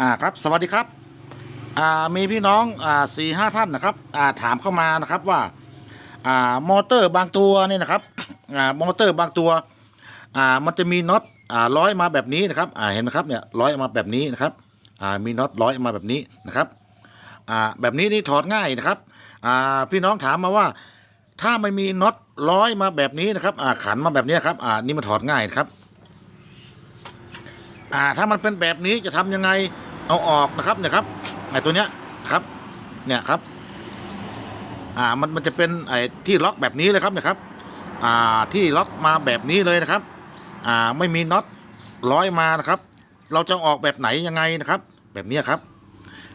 อ่าครับสวัสดีครับอ่ามีพี่น้องอ่าสี่ห้าท่านนะครับอ่าถามเข้ามานะครับว่าอ่ามอเตอร์บางตัวเนี่ยนะครับอ่ามอเตอร์บางตัวอ่ามันจะมีน็อตอ่าร้อยมาแบบนี้นะครับอ่าเห็นไหมครับเนี่ยร้อยมาแบบนี้นะครับอ่ามีน็อตร้อยมาแบบนี้นะครับอ่าแบบนี้นี่ถอดง่ายนะครับอ่าพี่น้องถามมาว่า ถ้าไม่มีน็อตร้อยมาแบบนี้นะครับอ่าขันมาแบบนี้ครับอ่านี่มันถอดง่ายนะครับ อ่าถ้ามันเป็นแบบนี้จะทำยังไงเอาออกนะครับเนี่ยครับไอ้ตัวเนี้ยครับเนี่ยครับอ่ามันมันจะเป็นไอ้ที่ล็อกแบบนี้เลยครับเนี่ยครับอ่าที่ล็อกมาแบบนี้เลยนะครับอ่าไม่มีน็อตร้อยมานะครับ เราจะออกแบบไหนยังไงนะครับ แบบนี้ครับ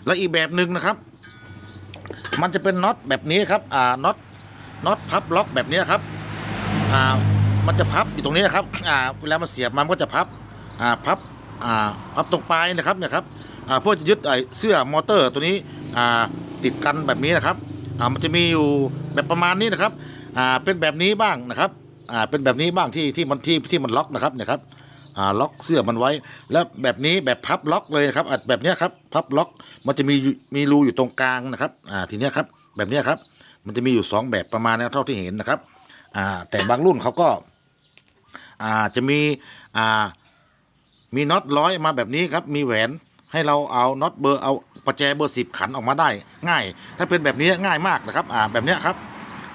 แล้วอีกแบบหนึ่งนะครับ มันจะเป็นน็อตแบบนี้ครับอ่าน็อตน็อตพับล็อกแบบนี้ครับอ่ามันจะพับอยู่ตรงนี้นะครับอ่าเวลามันเสียบมันก็จะพับอ่าพับ อ่าพับตรงปลายนะครับเนี่ยครับอ่าเพื่อจะยึดไอ้เสื้อมอเตอร์ตัวนี้อ่าติดกันแบบนี้นะครับอ่ามันจะมีอยู่แบบประมาณนี้นะครับอ่าเป็นแบบนี้บ้างนะครับอ่าเป็นแบบนี้บ้างที่ที่มันที่ที่มันล็อกนะครับเนี่ยครับอ่าล็อกเสื้อมันไว้ แล้วแบบนี้แบบพับล็อกเลยนะครับอะแบบนี้ครับพับล็อกมันจะมีมีรูอยู่ตรงกลางนะครับอ่าทีเนี้ยครับแบบนี้ครับมันจะมีอยู่สองแบบประมาณนี้เท่าที่เห็นนะครับอ่าแต่บางรุ่นเขาก็อ่าจะมีอ่า มีน็อตร้อยมาแบบนี้ครับ มีแหวนให้เราเอาน็อตเบอร์เอาประแจเบอร์สิบขันออกมาได้ ง่าย ถ้าเป็นแบบนี้ง่ายมากนะครับ อ่าแบบเนี้ยครับ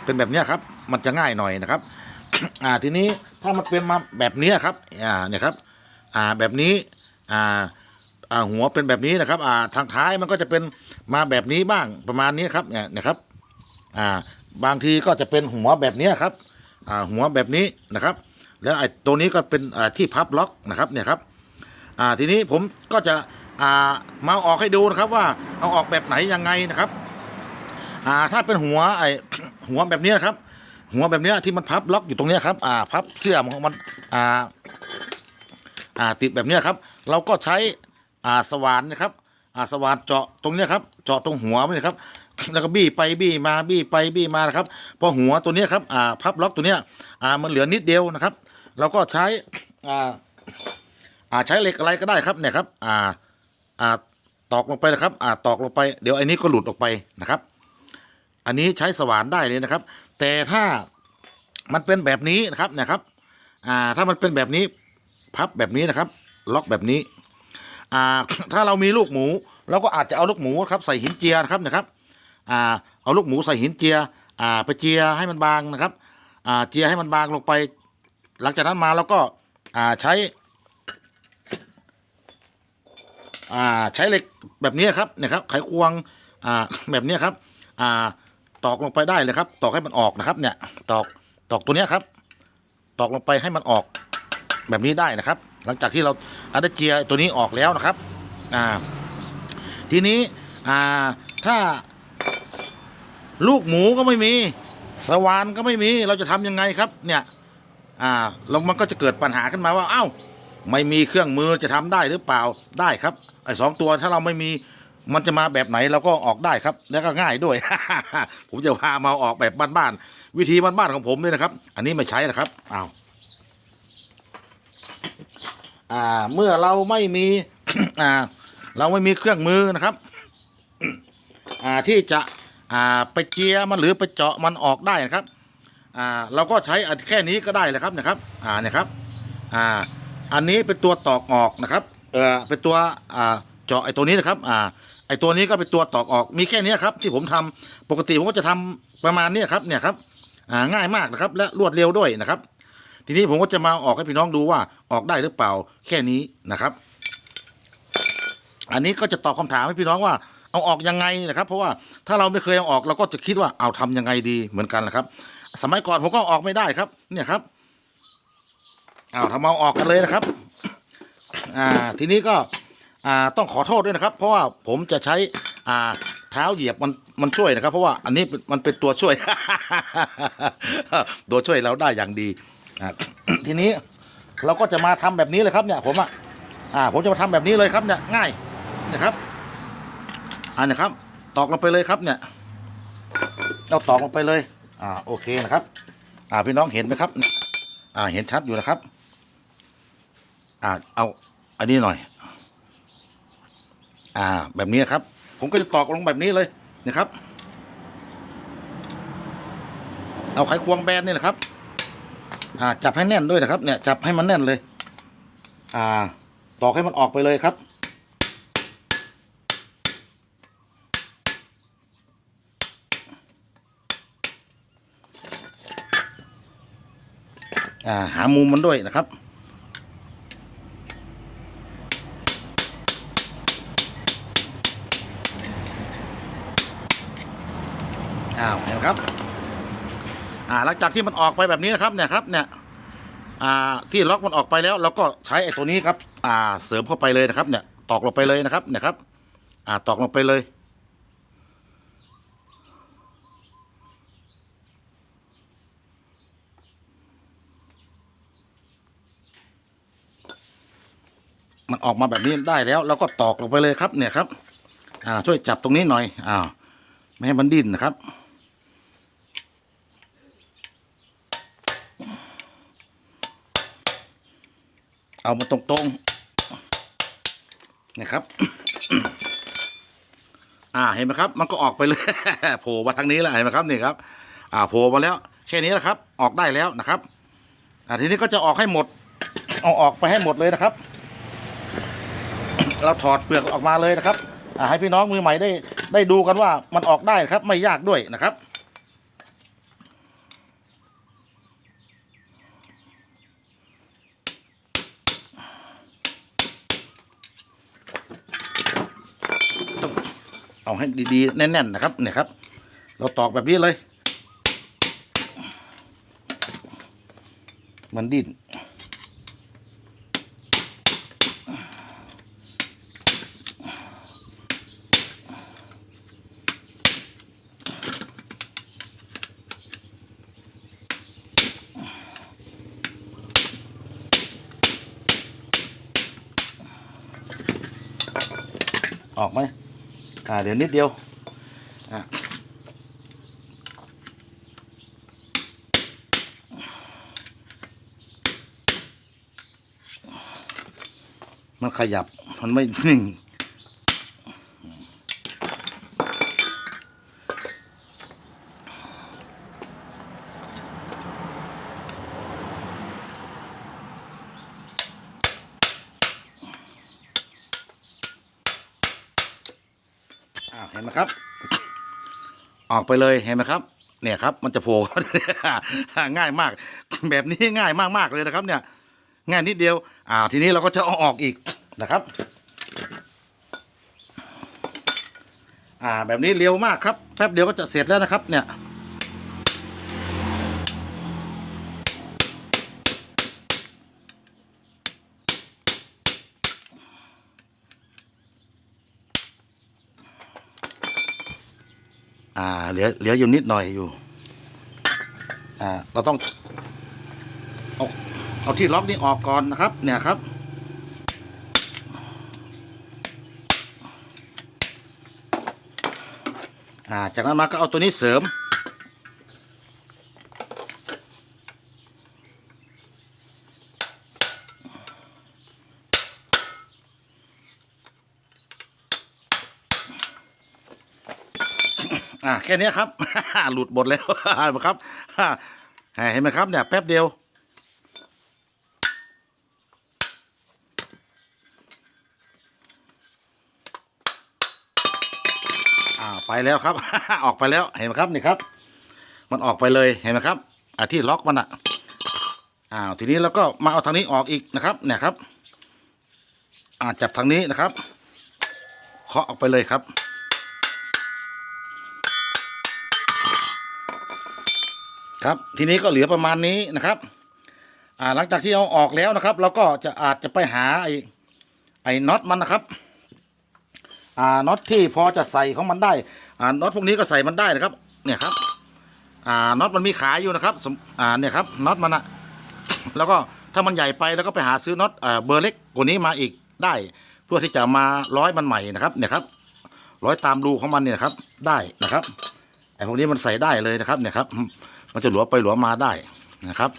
เป็นแบบเนี้ยครับ มันจะง่ายหน่อยนะครับ อ่าทีนี้ถ้ามันเป็นมาแบบนี้ครับ อ่าเนี่ยครับ อ่าแบบนี้ อ่าอ่าหัวเป็นแบบนี้นะครับ อ่าทางท้ายมันก็จะเป็นมาแบบนี้บ้างประมาณนี้ครับ เนี่ยนะครับ อ่าบางทีก็จะเป็นหัวแบบนี้ครับ อ่าหัวแบบนี้นะครับ แล้วไอ้ตัวนี้ก็เป็นอ่าที่พับล็อกนะครับ เนี่ยครับ อ่าทีนี้ผมก็จะอ่ามาออกให้ดูนะครับว่าเอาออกแบบไหนยังไงนะครับอ่าถ้าเป็นหัวไอหัวแบบนี้นะครับ หัวแบบนี้ที่มันพับล็อกอยู่ตรงเนี้ยครับอ่าพับเสื้อของมันอ่าอ่าติดแบบนี้ครับ เราก็ใช้อ่าสว่านนะครับอ่าสว่านเจาะตรงเนี้ยครับเจาะตรงหัวมันนะครับแล้วก็บี้ไปบี้มาบี้ไปบี้มานะครับพอหัวตัวเนี้ยครับอ่าพับล็อกตัวเนี้ยอ่ามันเหลือนิดเดียวนะครับ เราก็ใช้อ่า อ่าใช้เหล็กอะไรก็ได้ครับเนี่ยครับอ่าอ่าตอกลงไปนะครับอ่าตอกลงไปเดี๋ยวอันนี้ก็หลุดออกไปนะครับ อันนี้ใช้สว่านได้เลยนะครับ แต่ถ้ามันเป็นแบบนี้นะครับเนะครับอ่าถ้ามันเป็นแบบนี้พับแบบนี้นะครับ ล็อกแบบนี้อ่าถ้าเรามีลูกหมูเราก็อาจจะเอาลูกหมูครับใส่หินเจียนะครับนะครับอ่าเอาลูกหมูใส่หินเจียอ่าไปเจียให้มันบางนะครับอ่าเจียให้มันบางลงไป หลังจากนั้นมาเราก็อ่าใช้ อ่าใช้เหล็กแบบนี้ครับเนี่ยครับไขควงอ่าแบบนี้ครับอ่าตอกลงไปได้เลยครับ ตอกให้มันออกนะครับ เนี่ยตอกตอกตัวนี้ครับ ตอกลงไปให้มันออกแบบนี้ได้นะครับ หลังจากที่เราอาดเจียตัวนี้ออกแล้วนะครับอ่าทีนี้อ่าถ้าลูกหมูก็ไม่มี สวานก็ไม่มีเราจะทำยังไงครับ เนี่ยอ่าแล้วมันก็จะเกิดปัญหาขึ้นมาว่า เอ้า ไม่มีเครื่องมือจะทำได้หรือเปล่าได้ครับไอ้สองตัวถ้าเราไม่มีมันจะมาแบบไหนเราก็ออกได้ครับ แล้วก็ง่ายด้วย ผมจะพามาออกแบบบ้านๆวิธีบ้านๆของผมเลยนะครับ อันนี้ไม่ใช้นะครับอ้าวอ่า เมื่อเราไม่มีอ่า เราไม่มีเครื่องมือนะครับอ่าที่จะอ่าไปเจียมันหรือไปเจาะมันออกได้นะครับอ่าเราก็ใช้แค่นี้ก็ได้เลยครับนะครับ อ่าเนี่ยครับ อ่า อันนี้เป็นตัวตอกออกนะครับเออเป็นตัวอ่าเจาะไอ้ตัวนี้นะครับอ่าไอ้ตัวนี้ก็เป็นตัวตอกออกมีแค่นี้ครับที่ผมทำปกติผมก็จะทำประมาณนี้ครับเนี่ยครับอ่าง่ายมากนะครับ และรวดเร็วด้วยนะครับ ทีนี้ผมก็จะมาออกให้พี่น้องดูว่าออกได้หรือเปล่าแค่นี้นะครับ อันนี้ก็จะตอบคำถามให้พี่น้องว่าเอาออกยังไงนะครับ เพราะว่าถ้าเราไม่เคยเอาออกเราก็จะคิดว่าเอาทำยังไงดีเหมือนกันนะครับ สมัยก่อนผมก็ออกไม่ได้ครับ เนี่ยครับ อาทำเอาออกกันเลยนะครับ อ่าทีนี้ก็อ่าต้องขอโทษด้วยนะครับ เพราะว่าผมจะใช้อ่าเท้าเหยียบมันมันช่วยนะครับ เพราะว่าอันนี้มันเป็นตัวช่วย ตัวช่วยเราได้อย่างดีทีนี้เราก็จะมาทำแบบนี้เลยครับเนี่ย ผมอะอ่า ผมจะมาทำแบบนี้เลยครับเนี่ยง่ายนะครับอันนี้ครับ ตอกลงไปเลยครับเนี่ย เราตอกลงไปเลย อ่าโอเคนะครับ อ่าพี่น้องเห็นไหมครับอ่าเห็นชัดอยู่นะครับ อ่าเอา อันนี้หน่อย อ่า แบบนี้ครับ ผมก็จะตอกลงแบบนี้เลยนะครับ เอาไขควงแบนนี่นะครับ อ่า จับให้แน่นด้วยนะครับ เนี่ย จับให้มันแน่นเลย อ่า ตอกให้มันออกไปเลยครับอ่าหามุมมันด้วยนะครับ อ้าวเห็นไหมครับอ่าหลังจากที่มันออกไปแบบนี้นะครับเนี่ยครับเนี่ยอ่าที่ล็อกมันออกไปแล้วเราก็ใช้ไอ้ตัวนี้ครับอ่าเสริมเข้าไปเลยนะครับ เนี่ยตอกลงไปเลยนะครับเนี่ยครับอ่าตอกลงไปเลยมันออกมาแบบนี้ได้แล้วเราก็ตอกลงไปเลยครับเนี่ยครับ อ่าช่วยจับตรงนี้หน่อยอ้าวไม่ให้มันดิ้นนะครับ เอามาตรงๆนะครับ อ่าเห็นไหมครับ มันก็ออกไปเลยโผล่มาทางนี้แล้วเห็นไหมครับนี่ครับ อ่าโผล่มาแล้วแค่นี้แหละครับ ออกได้แล้วนะครับ อ่าทีนี้ก็จะออกให้หมด เอาออกไปให้หมดเลยนะครับ เราถอดเปลือกออกมาเลยนะครับ อ่าให้พี่น้องมือใหม่ได้ได้ดูกันว่ามันออกได้ครับ ไม่ยากด้วยนะครับ เอาให้ดีๆแน่นๆนะครับเนี่ยครับ เราตอกแบบนี้เลย มันดิ้นออกไหม อ่าเดี๋ยวนิดเดียวอะมันขยับ มันไม่นิ่ง เห็นไหมครับ ออกไปเลยเห็นไหมครับ เนี่ยครับ มันจะโผล่ง่ายมาก แบบนี้ง่ายมากๆเลยนะครับ เนี่ย ง่ายนิดเดียว อ่า ทีนี้เราก็จะเอาออกอีกนะครับ อ่า แบบนี้เร็วมากครับแป๊บเดียวก็จะเสร็จแล้วนะครับ เนี่ย อ่า เหลือเหลืออยู่นิดหน่อยอยู่ อ่า เราต้องเอาเอาที่ล็อกนี้ออกก่อนนะครับ เนี่ยครับ อ่า จากนั้นมาก็เอาตัวนี้เสริม แค่นี้ครับ หลุดหมดแล้วเห็นไหมครับเห็นไหมครับเนี่ยแป๊บเดียว อ่าไปแล้วครับ ออกไปแล้วเห็นไหมครับนี่ครับ มันออกไปเลยเห็นไหมครับอ่าที่ล็อกมันอะอ้าวทีนี้เราก็มาเอาทางนี้ออกอีกนะครับ เนี่ยครับ อ่าจับทางนี้นะครับเคาะออกไปเลยครับ ครับ ทีนี้ก็เหลือประมาณนี้นะครับ อ่าหลังจากที่เอาออกแล้วนะครับ เราก็จะอาจจะไปหาไอ้ไอ้น็อตมันนะครับ อ่าน็อตที่พอจะใส่ของมันได้ อ่าน็อตพวกนี้ก็ใส่มันได้นะครับ เนี่ยครับ อ่าน็อตมันมีขายอยู่นะครับอ่าเนี่ยครับน็อตมันอะแล้วก็ถ้ามันใหญ่ไปแล้วก็ไปหาซื้อน็อตอ่าเบอร์เล็กกว่านี้มาอีกได้ เพื่อที่จะมาร้อยมันใหม่นะครับเนี่ยครับร้อยตามรูของมันเนี่ยครับได้นะครับไอ้พวกนี้มันใส่ได้เลยนะครับเนี่ยครับ มันจะหลวไปหลวมาได้นะครับ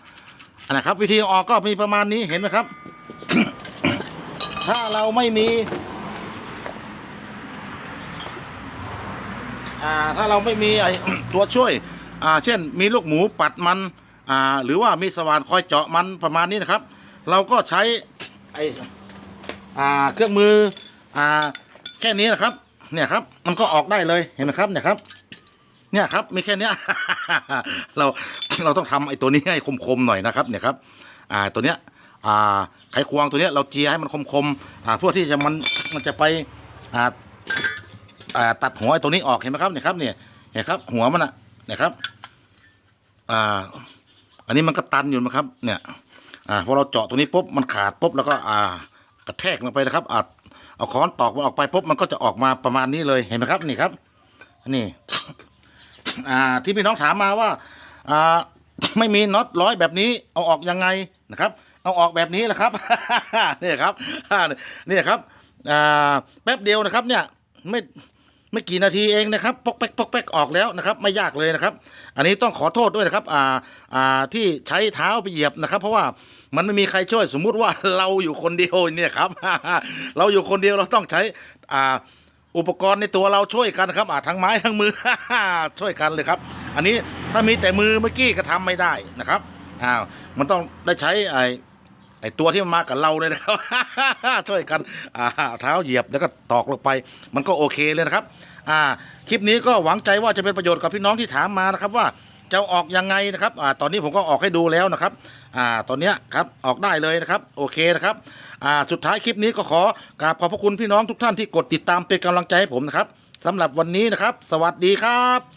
อันนะครับ วิธีออกก็มีประมาณนี้เห็นไหมครับ ถ้าเราไม่มีถ้าเราไม่มีไอตัวช่วยเช่นมีลูกหมูปัดมันหรือว่ามีสว่านคอยเจาะมันประมาณนี้นะครับ เราก็ใช้ไอเครื่องมืออแค่นี้นะครับเนี่ยครับมันก็ออกได้เลยเห็นไหมครับเนี่ยครับ เนี่ยครับมีแค่เนี้ย เราเราต้องทำไอ้ตัวนี้ให้คมๆหน่อยนะครับ เนี่ยครับ อ่าตัวเนี้ย อ่าไขควงตัวเนี้ยเราเจียให้มันคมๆอ่าเพื่อที่จะมันมันจะไปอ่าอ่าตัดหัวไอ้ตัวนี้ออกเห็นไหมครับเนี่ยครับเนี่ยเห็นครับ หัวมันอะเนี่ยครับ อ่า อันนี้มันก็ตันอยู่นะครับ เนี่ย อ่าพอเราเจาะตัวนี้ปุ๊บมันขาดปุ๊บแล้วก็อ่ากระแทกลงไปนะครับอ่าเอาค้อนตอกมันออกไปปุ๊บมันก็จะออกมาประมาณนี้เลยเห็นไหมครับ นี่ครับนี่ อ่าที่พี่น้องถามมาว่าอ่าไม่มีน็อตร้อยแบบนี้เอาออกยังไงนะครับ เอาออกแบบนี้แหละครับ นี่ครับนี่ครับอ่าแป๊บเดียวนะครับเนี่ยไม่ไม่กี่นาทีเองนะครับปอกแป๊กปอกแป๊กออกแล้วนะครับ ไม่ยากเลยนะครับ อันนี้ต้องขอโทษด้วยนะครับอ่าอ่าที่ใช้เท้าไปเหยียบนะครับ เพราะว่ามันไม่มีใครช่วยสมมุติว่าเราอยู่คนเดียวเนี่ยครับ เราอยู่คนเดียวเราต้องใช้อ่า อุปกรณ์ในตัวเราช่วยกันนะครับอ่าทั้งไม้ทั้งมือ ช่วยกันเลยครับ อันนี้ถ้ามีแต่มือเมื่อกี้ก็ทำไม่ได้นะครับอ้าวมันต้องได้ใช้ไอ้ไอ้ตัวที่มันมากับเราเลยนะครับ ช่วยกันอ่าเท้าเหยียบแล้วก็ตอกลงไป มันก็โอเคเลยนะครับ อ่า คลิปนี้ก็หวังใจว่าจะเป็นประโยชน์กับพี่น้องที่ถามมานะครับว่า จะอออกยังไงนะครับอ่าตอนนี้ผมก็ออกให้ดูแล้วนะครับอ่าตอนเนี้ยครับออกได้เลยนะครับโอเคนะครับอ่าสุดท้ายคลิปนี้ก็ขอกราบขอบพระคุณพี่น้องทุกท่านที่กดติดตามเป็นกำลังใจให้ผมนะครับสำหรับวันนี้นะครับ สวัสดีครับ